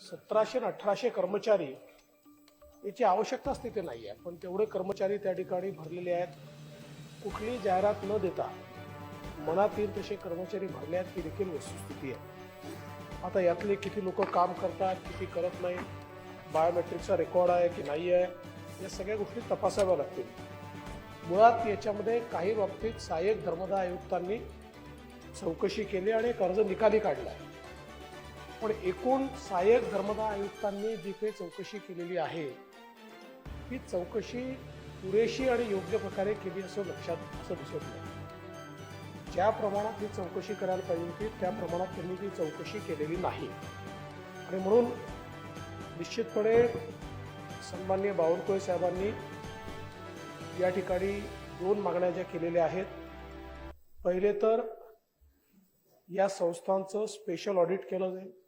सतराशे आणि अठराशे कर्मचारी याची आवश्यकताच तिथे नाही आहे. पण तेवढे कर्मचारी त्या ठिकाणी भरलेले आहेत. कुठली जाहिरात न देता मनात येईल तसे कर्मचारी भरले आहेत ही देखील वस्तुस्थिती आहे. आता यातले किती लोक काम करतात किती करत नाही बायोमेट्रिकचा रेकॉर्ड आहे की नाही आहे या सगळ्या गोष्टी तपासाव्या लागतील. मुळात याच्यामध्ये काही बाबतीत सहाय्यक धर्मदाय आयुक्तांनी चौकशी केली आणि एक अर्ज निकाली काढला आहे. पण एकूण सहाय्यक धर्मदा आयुक्तांनी जी काही चौकशी केलेली आहे ही चौकशी पुरेशी आणि योग्य प्रकारे केली असं लक्षात असं दिसत नाही. ज्या प्रमाणात ही चौकशी करायला पाहिजे होती त्या प्रमाणात त्यांनी ती चौकशी केलेली नाही. आणि म्हणून निश्चितपणे सन्मान्य बावनकुळे साहेबांनी या ठिकाणी दोन मागण्या ज्या केलेल्या आहेत. पहिले तर या संस्थांचं स्पेशल ऑडिट केलं जाईल.